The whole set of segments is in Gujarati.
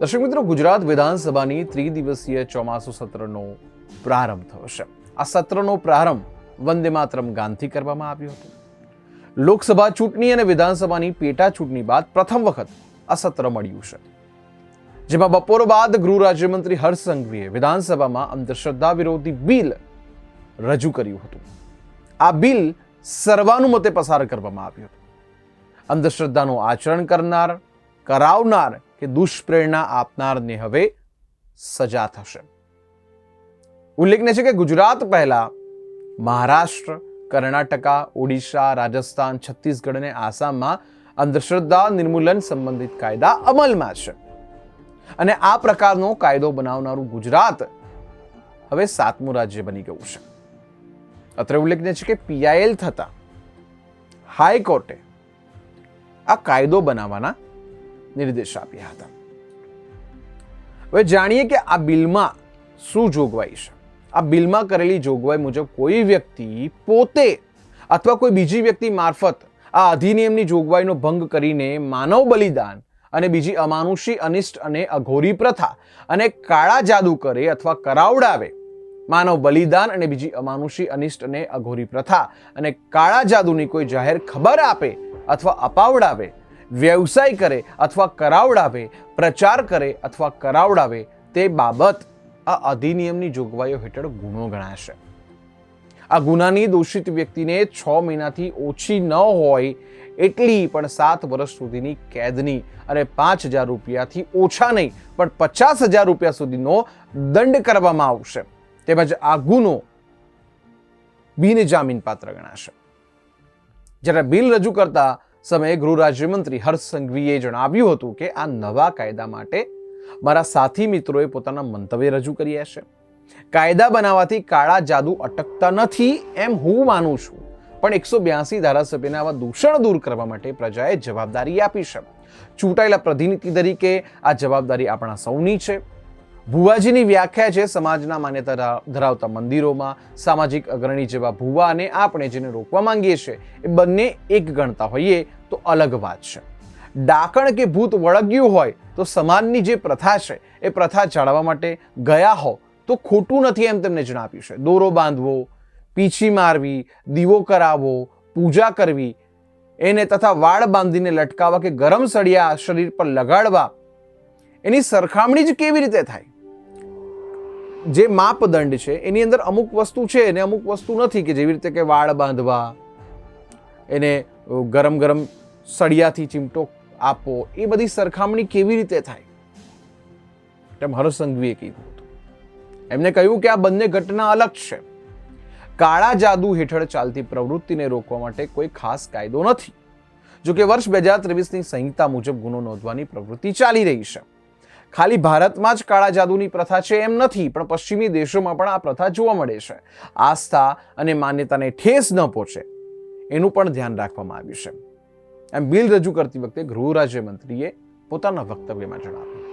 દર્શક મિત્રો, ગુજરાત વિધાનસભાની ત્રિદિવસીય ચોમાસુ સત્રનો પ્રારંભ થયો છે. આ સત્રનો પ્રારંભ વંદે માતરમ ગાનથી કરવામાં આવ્યો હતો. લોકસભા ચૂંટણી અને વિધાનસભાની પેટા ચૂંટણી બાદ પ્રથમ વખત આ સત્ર મળ્યું છે. જેમાં બપોર બાદ ગૃહ રાજ્યમંત્રી હર્ષ સંઘવીએ વિધાનસભામાં અંધશ્રદ્ધા વિરોધી બિલ રજૂ કર્યું હતું. આ બિલ સર્વાનુમતે પસાર કરવામાં આવ્યું હતું. અંધશ્રદ્ધાનું આચરણ કરનાર, કરાવનાર કે દુષ્પ્રેરણા આપનારને હવે સજા થશે. ઉલ્લેખનીય છે કે ગુજરાત પહેલા મહારાષ્ટ્ર, કર્ણાટકા, ઓડિશા, રાજસ્થાન, છત્તીસગઢ અને આસામમાં અંધશ્રદ્ધા નિર્મૂલન સંબંધિત કાયદા અમલમાં છે. અને આ પ્રકારનો કાયદો બનાવનારું ગુજરાત હવે સાતમું રાજ્ય બની ગયું છે. અત્રે ઉલ્લેખનીય છે કે પીઆઈએલ થતા હાઈકોર્ટે આ કાયદો બનાવવાના નિર્દેશ આપ્યા હતા. હવે જાણીએ કે આ બિલમાં શું જોગવાઈ છે. આ બિલમાં કરેલી જોગવાઈ મુજબ કોઈ વ્યક્તિ પોતે અથવા કોઈ બીજી વ્યક્તિ મારફત આ અધિનિયમની જોગવાઈનો ભંગ કરીને માનવ બલિદાન અને બીજી અમાનુષી, અનિષ્ટ અને અઘોરી પ્રથા અને કાળા જાદુ કરે અથવા કરાવડાવે માનવ બલિદાન અને બીજી અમાનુષી, અનિષ્ટ અને અઘોરી પ્રથા અને કાળા જાદુની કોઈ જાહેર ખબર આપે અથવા અપાવડાવે વ્યવસાય કરે અથવા કરાવડાવે, પ્રચાર કરે અથવા કરાવડાવે, તે બાબત આ અધિનિયમની જોગવાઈઓ હેઠળ ગુનો ગણાશે. આ ગુનાની દોષિત વ્યક્તિને છ મહિનાથી ઓછી ન હોય એટલી પણ સાત વર્ષ સુધીની કેદની અને પાંચ હજાર રૂપિયાથી ઓછા નહીં, પણ પચાસ હજાર રૂપિયા સુધીનો દંડ કરવામાં આવશે. તેમજ આ ગુનો બિન જામીન પાત્ર ગણાશે. જ્યારે બિલ રજૂ કરતા સમયે ગૃહ રાજ્યમંત્રી હર્ષ સંઘવીએ જણાવ્યું હતું કે આ નવા કાયદા માટે મારા સાથી મિત્રોએ પોતાના મંતવ્ય રજૂ કર્યા છે. કાયદા બનાવવાથી કાળા જાદુ અટકતા નથી એમ હું માનું છું, પણ એકસો બ્યાસી ધારાસભ્યના આવા દૂષણ દૂર કરવા માટે પ્રજાએ જવાબદારી આપી છે. ચૂંટાયેલા પ્રતિનિધિ તરીકે આ જવાબદારી આપણા સૌની છે. ભુવાજીની વ્યાખ્યા છે, સમાજના માન્યતા ધરાવતા મંદિરોમાં સામાજિક અગ્રણી જેવા ભુવા અને આપણે જેને રોકવા માંગીએ છીએ, એ બંને એક ગણતા હોઈએ તો અલગ વાત છે. ડાકણ કે ભૂત વળગ્યું હોય તો સમાજની જે પ્રથા છે, એ પ્રથા જાળવવા માટે ગયા હો તો ખોટું નથી એમ તેમને જણાવ્યું છે. દોરો બાંધવો, પીછી મારવી, દીવો કરાવવો, પૂજા કરવી, એને તથા વાળ બાંધીને લટકાવવા કે ગરમ સળિયા શરીર પર લગાડવા એની સરખામણી જ કેવી રીતે થાય? જે માપદંડ છે, એની અંદર અમુક વસ્તુ છે અને અમુક વસ્તુ નથી કે જેવી રીતે કે વાળ બાંધવા, એને ગરમ ગરમ સળિયાથી ચીમટો આપો એ બધી સરખામણી કેવી રીતે થાય? તેમ હર્ષ સંઘવીએ કીધું હતું. એમને કહ્યું કે આ બંને ઘટના અલગ છે. કાળા જાદુ હેઠળ ચાલતી પ્રવૃત્તિને રોકવા માટે કોઈ ખાસ કાયદો નથી. જો કે વર્ષ બે હજાર ત્રેવીસની સંહિતા મુજબ ગુનો નોંધવાની પ્રવૃત્તિ ચાલી રહી છે. ખાલી ભારતમાં જ કાળા જાદુની પ્રથા છે એમ નથી, પણ પશ્ચિમી દેશોમાં પણ આ પ્રથા જોવા મળે છે. આસ્થા અને માન્યતાને ઠેસ ન પહોંચે એનું પણ ધ્યાન રાખવામાં આવ્યું છે. એમ બિલ રજૂ કરતી વખતે ગૃહ રાજ્યમંત્રીએ પોતાના વક્તવ્યમાં જણાવ્યું.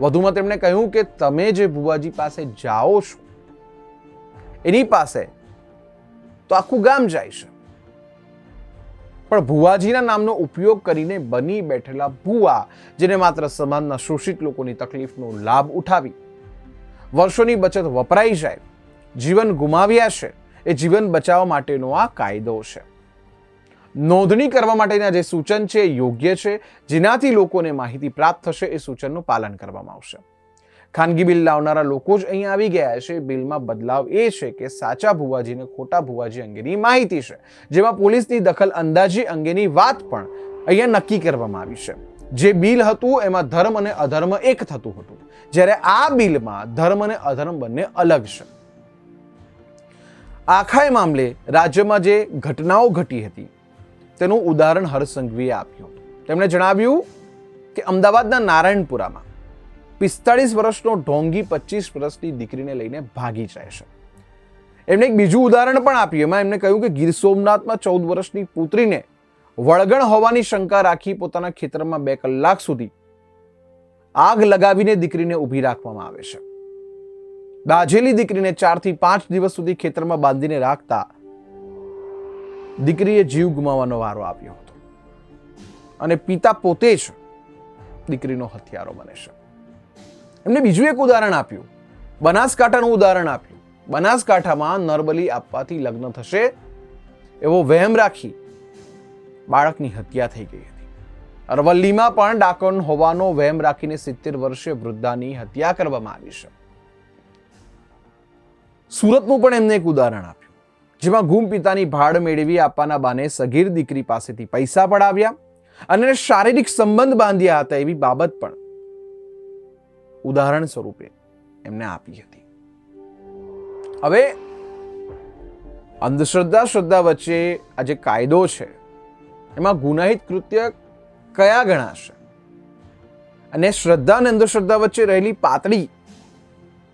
વધુમાં તેમણે કહ્યું કે તમે જે ભુવાજી પાસે જાઓ છો, એની પાસે તો આખું ગામ જાય છે. પણ ભુવાજીના નામનો ઉપયોગ કરીને બની બેઠેલા ભુવા, જેને માત્ર સમાજના શોષિત લોકોની તકલીફનો લાભ ઉઠાવી વર્ષોની બચત વપરાઈ જાય, જીવન ગુમાવ્યા છે, એ જીવન બચાવવા માટેનો આ કાયદો છે. નોંધણી કરવા માટેના જે સૂચન છે યોગ્ય છે, જેનાથી લોકોને માહિતી પ્રાપ્ત થશે, એ સૂચનનું પાલન કરવામાં આવશે. ખાનગી બિલ લાવનારા લોકો જ અહીં આવી ગયા છે. બિલમાં બદલાવ એ છે કે સાચા ભુવાજીને ખોટા ભુવાજી અંગેની માહિતી છે, જેમાં પોલીસની દખલ અંદાજી અંગેની વાત પણ અહીંયા નક્કી કરવામાં આવી છે. જે બિલ હતું એમાં ધર્મ અને અધર્મ એક થતું હતું. જ્યારે આ બિલમાં ધર્મ અને અધર્મ બંને અલગ છે. આખા મામલે રાજ્યમાં જે ઘટનાઓ ઘટી હતી, તેનું ઉદાહરણ હર્ષસંઘવીએ આપ્યું. તેમણે જણાવ્યું કે અમદાવાદના નારાયણપુરામાં પિસ્તાળીસ વર્ષનો ઢોંગી પચીસ વર્ષની દીકરીને લઈને ભાગી જાય છે. એમને એક બીજું ઉદાહરણ પણ આપ્યું. એમાં એમને કહ્યું કે ગીર સોમનાથમાં ચૌદ વર્ષની પુત્રીને વળગણ હોવાની શંકા રાખી પોતાના ખેતરમાં બે કલાક સુધી આગ લગાવીને દીકરીને ઊભી રાખવામાં આવે છે. દાજેલી દીકરીને ચારથી પાંચ દિવસ સુધી ખેતરમાં બાંધીને રાખતા દીકરીએ જીવ ગુમાવવાનો વારો આવ્યો હતો. અને પિતા પોતે જ દીકરીનો હથિયારો બને છે. એમને બીજું એક ઉદાહરણ આપ્યું. બનાસકાંઠાનું ઉદાહરણ આપ્યું. બનાસકાંઠામાં નરબલી આપવાથી લગ્ન થશે એવો વહેમ રાખી બાળકની હત્યા થઈ ગઈ હતી. અરવલ્લીમાં પણ ડાકોન હોવાનો વહેમ રાખીને સિત્તેર વર્ષીય વૃદ્ધાની હત્યા કરવામાં આવી છે. સુરતનું પણ એમને એક ઉદાહરણ આપ્યું. જેમાં ગુમ પિતાની ભાડ મેળવી આપવાના બાને સગીર દીકરી પાસેથી પૈસા પડાવ્યા અને શારીરિક સંબંધ બાંધ્યા હતા એવી બાબત પણ ઉદાહરણ સ્વરૂપે એમને આપી હતી. હવે અંધશ્રદ્ધા, શ્રદ્ધા વચ્ચે આ જે કાયદો છે, એમાં ગુનાહિત કૃત્ય કયા ગણાશે અને શ્રદ્ધા અને અંધશ્રદ્ધા વચ્ચે રહેલી પાતળી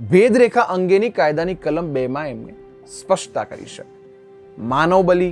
ભેદરેખા અંગેની કાયદાની કલમ બેમાં એમને સ્પષ્ટતા કરી છે. માનવ બલિ,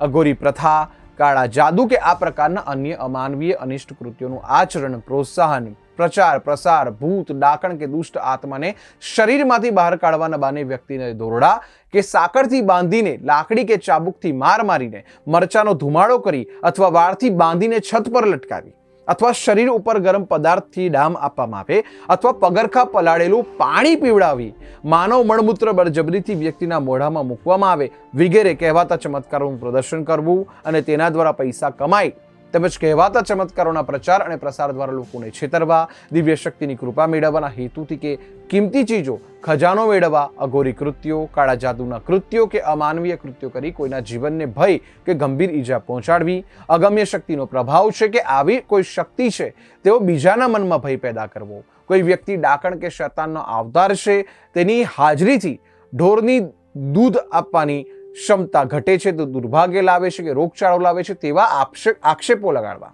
અઘોરી પ્રથા, કાળા જાદુ કે આ પ્રકારના અન્ય અમાનવીય અનિષ્ટ કૃત્યોનું આચરણ, પ્રોત્સાહન પ્રચાર, પ્રસાર, ભૂત, ડાકણ કે દુષ્ટ આત્માને શરીરમાંથી બહાર કાઢવાના બાને વ્યક્તિને દોરડા કે સાકરથી બાંધીને, લાકડી કે ચાબુકથી માર મારીને, મરચાનો ધુમાડો કરી અથવા વાળથી બાંધીને છત પર લટકાવી અથવા શરીર ઉપર ગરમ પદાર્થથી ડામ આપવામાં આવે અથવા પગરખા પલાળેલું પાણી પીવડાવી, માનવ મળમૂત્ર બળજબરીથી વ્યક્તિના મોઢામાં મૂકવામાં આવે, વગેરે કહેવાતા ચમત્કારોનું પ્રદર્શન કરવું અને તેના દ્વારા પૈસા કમાય તેમજ કહેવાતા ચમત્કારોના પ્રચાર અને પ્રસાર દ્વારા લોકોને છેતરવા દિવ્ય શક્તિની કૃપા મેળવવાના હેતુથી કે કિંમતી ચીજો ખજાનો મેળવવા, અઘોરી કૃત્યો, કાળા જાદુના કૃત્યો કે અમાનવીય કૃત્યો કરી કોઈના જીવનને ભય કે ગંભીર ઈજા પહોંચાડવી. અગમ્ય શક્તિનો પ્રભાવ છે કે આવી કોઈ શક્તિ છે, તેઓ બીજાના મનમાં ભય પેદા કરવો. કોઈ વ્યક્તિ ડાકણ કે શૈતાનનો આવતાર છે, તેની હાજરીથી ઢોરની દૂધ આપવાની ક્ષમતા ઘટે છે તો દુર્ભાગ્ય લાવે છે કે રોગચાળો લાવે છે તેવા આક્ષે- આક્ષેપો લગાડવા.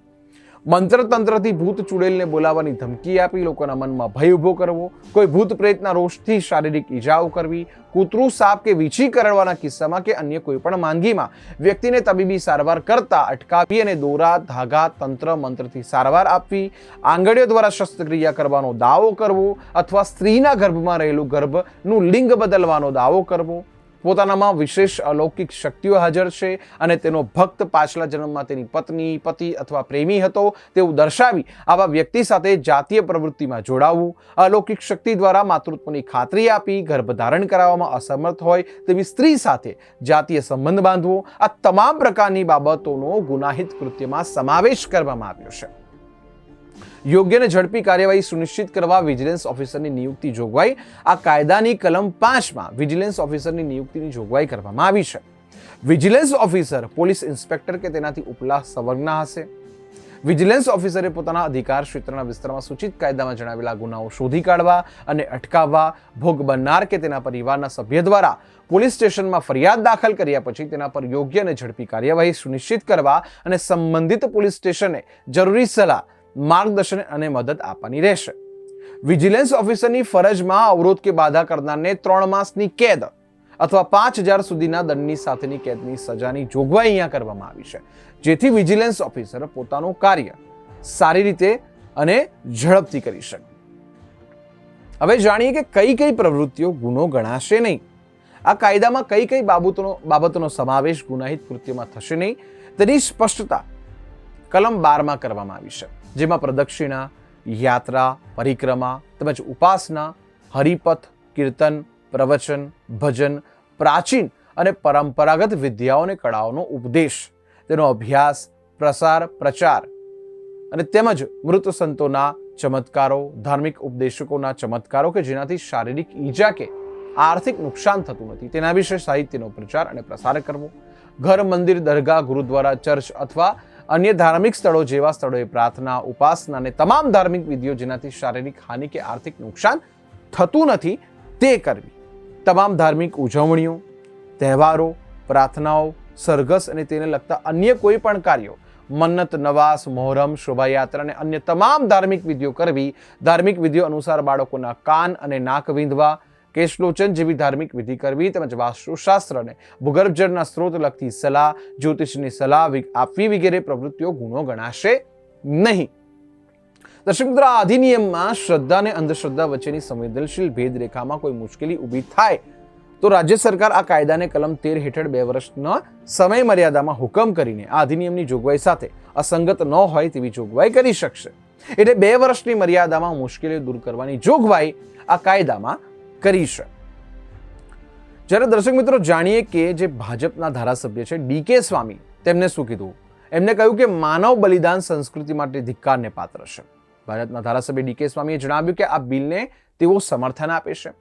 મંત્ર તંત્રથી ભૂત ચુડેલને બોલાવવાની ધમકી આપી લોકોના મનમાં ભય ઊભો કરવો, કોઈ ભૂત પ્રેતના રોષથી શારીરિક ઈજાઓ કરવી, કૂતરું સાપ કે વીછી કરડવાના કિસ્સામાં કે અન્ય કોઈ પણ માંદગીમાં. વ્યક્તિને તબીબી સારવાર કરતા અટકાવી અને દોરા, ધાગા, તંત્ર મંત્રથી સારવાર આપવી, આંગળીઓ દ્વારા શસ્ત્રક્રિયા કરવાનો દાવો કરવો, અથવા સ્ત્રીના ગર્ભમાં રહેલું ગર્ભનું લિંગ બદલવાનો દાવો કરવો પોતાનામાં વિશેષ અલૌકિક શક્તિઓ હાજર છે અને તેનો ભક્ત પાછલા જન્મમાં તેની પત્ની, પતિ અથવા પ્રેમી હતો તેવું દર્શાવી આવા વ્યક્તિ સાથે જાતીય પ્રવૃત્તિમાં જોડાવવું અલૌકિક શક્તિ દ્વારા માતૃત્વની ખાતરી આપી, ગર્ભધારણ કરાવવામાં અસમર્થ હોય તેવી સ્ત્રી સાથે જાતીય સંબંધ બાંધવો આ તમામ પ્રકારની બાબતોનો ગુનાહિત કૃત્યમાં સમાવેશ કરવામાં આવ્યો છે. યોગ્ય અને ઝડપી કાર્યવાહી સુનિશ્ચિત કરવા વિજિલન્સ ઓફિસરની નિયુક્તિ જોગવાઈ. આ કાયદાની કલમ પાંચમાં વિજિલન્સ ઓફિસરની નિયુક્તિની જોગવાઈ કરવામાં આવી છે. વિજિલન્સ ઓફિસર, પોલીસ ઇન્સ્પેક્ટર કે તેનાથી ઉપલા સંવર્ગના હશે? વિજિલન્સ ઓફિસરે પોતાના અધિકાર ક્ષેત્રના વિસ્તારમાં સૂચિત કાયદામાં જણાવેલા ગુનાઓ શોધી કાઢવા અને અટકાવવા ભોગ બનનાર કે તેના પરિવારના સભ્ય દ્વારા પોલીસ સ્ટેશનમાં ફરિયાદ દાખલ કર્યા પછી તેના પર યોગ્ય અને ઝડપી કાર્યવાહી સુનિશ્ચિત કરવા અને સંબંધિત પોલીસ સ્ટેશને જરૂરી સલાહ માર્ગદર્શન અને મદદ આપવાની રહેશે. વિજિલન્સ ઓફિસરની ફરજમાં અવરોધ કે બાધા કરનારને ત્રણ માસની કેદ અથવા પાંચ હજાર સુધીના દંડની સાથેની કેદની સજાની જોગવાઈ અહીંયા કરવામાં આવી છે. જેથી વિજિલન્સ ઓફિસર પોતાનું કાર્ય સારી રીતે અને ઝડપથી કરી શકે. હવે જાણીએ કે કઈ કઈ પ્રવૃત્તિઓ ગુનો ગણાશે નહીં. આ કાયદામાં કઈ કઈ બાબતોનો બાબતોનો સમાવેશ ગુનાહિત કૃત્યમાં થશે નહીં તેની સ્પષ્ટતા કલમ બારમાં કરવામાં આવી છે, જેમાં પ્રદક્ષિણા, યાત્રા, પરિક્રમા તેમજ ઉપાસના, હરિપથ, કીર્તન, પ્રવચન, ભજન, પ્રાચીન અને પરંપરાગત વિદ્યાઓ અને કળાઓનો ઉપદેશ, તેનો અભ્યાસ, પ્રસાર, પ્રચાર અને તેમજ મૃત સંતોના ચમત્કારો, ધાર્મિક ઉપદેશકોના ચમત્કારો કે જેનાથી શારીરિક ઈજા કે આર્થિક નુકસાન થતું નથી. તેના વિશે સાહિત્યનો પ્રચાર અને પ્રસાર કરવો, ઘર, મંદિર, દરગાહ, ગુરુદ્વારા, ચર્ચ અથવા અન્ય ધાર્મિક સ્થળો જેવા સ્થળોએ પ્રાર્થના, ઉપાસના અને તમામ ધાર્મિક વિધિઓ જેનાથી શારીરિક હાનિ કે આર્થિક નુકસાન થતું નથી, તે કરવી. તમામ ધાર્મિક ઉજવણીઓ, તહેવારો, પ્રાર્થનાઓ, સરઘસ અને તેને લગતા અન્ય કોઈ પણ કાર્યો, મન્નત, નવાસ, મોહરમ, શોભાયાત્રા અને અન્ય તમામ ધાર્મિક વિધિઓ કરવી. ધાર્મિક વિધિઓ અનુસાર બાળકોના કાન અને નાક વિંધવા કેશલોચન જેવી ધાર્મિક વિધિ કરવી તેમજ વાસ્તુશાસ્ત્રને ભૂગર્ભજળના સ્ત્રોત લગતી સલાહ, જ્યોતિષની સલાહ આપવી વગેરે પ્રવૃત્તિઓ ગુનો ગણાશે નહીં. દર્શક મિત્રો, આ અધિનિયમમાં શ્રદ્ધા અને અંધશ્રદ્ધા વચ્ચેની સંવેદનશીલ ભેદરેખામાં કોઈ મુશ્કેલી ઊભી થાય તો રાજ્ય સરકાર આ કાયદાને કલમ તેર હેઠળ બે વર્ષના સમય મર્યાદામાં હુકમ કરીને આ અધિનિયમની જોગવાઈ સાથે અસંગત ન હોય તેવી જોગવાઈ કરી શકશે. એટલે બે વર્ષની મર્યાદામાં મુશ્કેલીઓ દૂર કરવાની જોગવાઈ આ કાયદામાં કરી છે. જ્યારે દર્શક મિત્રો જાણીએ કે જે ભાજપના ધારાસભ્ય છે ડીકે સ્વામી, તેમને શું કીધું? એમને કહ્યું કે માનવ બલિદાન સંસ્કૃતિ માટે ધિક્કારને પાત્ર છે. ભાજપના ધારાસભ્ય ડીકે સ્વામીએ જણાવ્યું કે આ બિલને તેઓ સમર્થન આપે છે.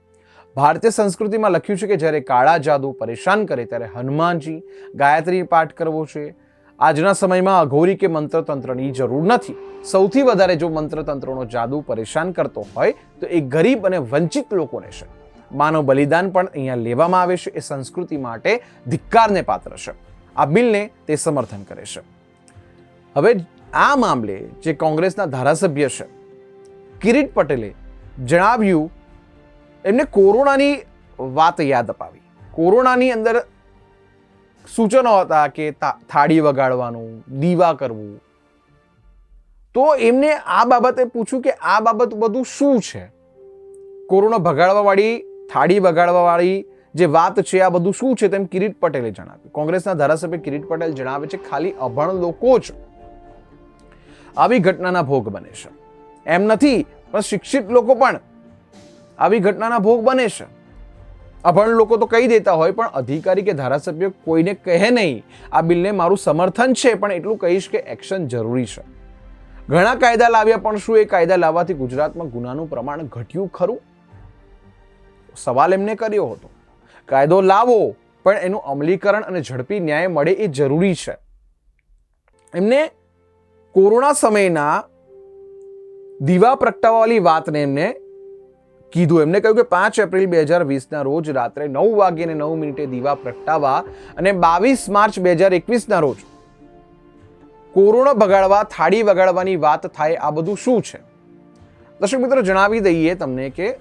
ભારતીય સંસ્કૃતિમાં લખ્યું છે કે જ્યારે કાળા જાદુ પરેશાન કરે ત્યારે હનુમાનજી ગાયત્રી પાઠ કરવો છે આજના સમયમાં અઘોરી કે મંત્રતંત્રની જરૂર નથી. સૌથી વધારે જો મંત્રતંત્રનો જાદુ પરેશાન કરતો હોય, તો એ ગરીબ અને વંચિત લોકોને છે. માનવ બલિદાન પણ અહીંયા લેવામાં આવે છે, એ સંસ્કૃતિ માટે ધિક્કારને પાત્ર છે. આ બિલને તે સમર્થન કરે છે. હવે આ મામલે જે કોંગ્રેસના ધારાસભ્ય છે, કિરીટ પટેલે જણાવ્યું, એમને કોરોનાની વાત યાદ અપાવી. કોરોનાની અંદર સૂચનો હતા કે થાળી વગાડવાનું, દીવા કરવું. તો એમને આ બાબતે પૂછ્યું કે આ બાબત બધું શું છે? કોરોના ભગાડવાવાળી, થાળી વગાડવાવાળી જે વાત છે, આ બધું શું છે તેમ કિરીટ પટેલે જણાવ્યું. કોંગ્રેસના ધારાસભ્ય કિરીટ પટેલ જણાવે છે, ખાલી અભણ લોકો જ આવી ઘટનાના ભોગ બને છે. એમ નથી, પણ શિક્ષિત લોકો પણ આવી ઘટનાના ભોગ બને છે. અભણ લોકો તો કહી દેતા હોય, પણ અધિકારી કે ધારાસભ્ય કોઈને કહે નહીં. આ બિલને મારું સમર્થન છે, પણ એટલું કહીશ કે એક્શન જરૂરી છે. ઘણા કાયદા લાવ્યા, પણ શું એ કાયદા લાવવાથી ગુજરાતમાં ગુનાનું પ્રમાણ ઘટ્યું ખરું? સવાલ એમને કર્યો હતો. કાયદો લાવો, પણ એનું અમલીકરણ અને ઝડપી ન્યાય મળે એ જરૂરી છે. એમને કોરોના સમયના દીવા પ્રગટાવવાળી વાતને એમને કીધું. એમને કહ્યું કે પાંચ એપ્રિલ બે હજાર વીસના રોજ રાત્રે નવ વાગ્યે ને નવ મિનિટે દીવા પ્રગટાવવા અને બાવીસ માર્ચ બે હજાર એકવીસના રોજ કોરોના બગાડવા, થાળી વગાડવાની વાત થાય, આ બધું શું છે? દર્શક મિત્રો, જણાવી દઈએ તમને કે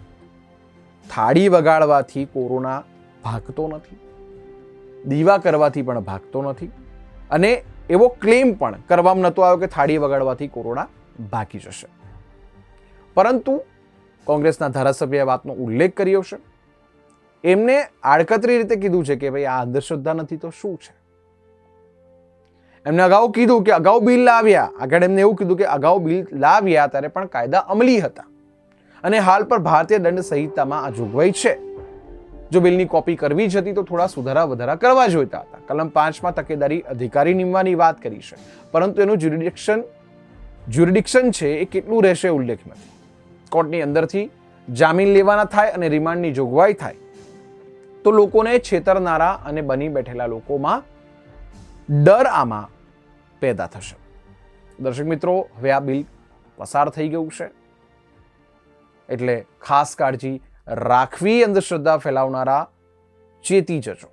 થાળી વગાડવાથી કોરોના ભાગતો નથી. દીવા કરવાથી પણ ભાગતો નથી. અને એવો ક્લેમ પણ કરવામાં નહોતો આવ્યો કે થાળી વગાડવાથી કોરોના ભાગી જશે. પરંતુ કોંગ્રેસના ધારાસભ્યએ વાતનો ઉલ્લેખ કર્યો છે. એમને આડકતરી રીતે કીધું છે કે ભાઈ આ અંધશ્રદ્ધા નથી તો શું છે? એમને અગાઉ કીધું કે અગાઉ બિલ લાવ્યા. આગળ એમને એવું કીધું કે અગાઉ બિલ લાવ્યા ત્યારે પણ કાયદા અમલી હતા. અને હાલ પર ભારતીય દંડ સંહિતામાં આ જોગવાઈ છે. જો બિલની કોપી કરવી જ હતી તો થોડા સુધારા વધારા કરવા જોઈતા હતા. કલમ પાંચમાં તકેદારી અધિકારી નિમવાની વાત કરી છે. પરંતુ એનું જ્યુરિડિક્શન જ્યુરિડિક્શન છે એ કેટલું રહેશે ઉલ્લેખ નથી. કોર્ટની અંદરથી જામીન લેવાના થાય અને રિમાન્ડની જોગવાઈ થાય, તો લોકોને છેતરનારા અને બની બેઠેલા લોકોમાં ડર આમાં પેદા થશે. દર્શક મિત્રો, હવે આ બિલ પસાર થઈ ગયું છે. એટલે ખાસ કાળજી રાખવી, અંધશ્રદ્ધા ફેલાવનારા ચેતી જજો.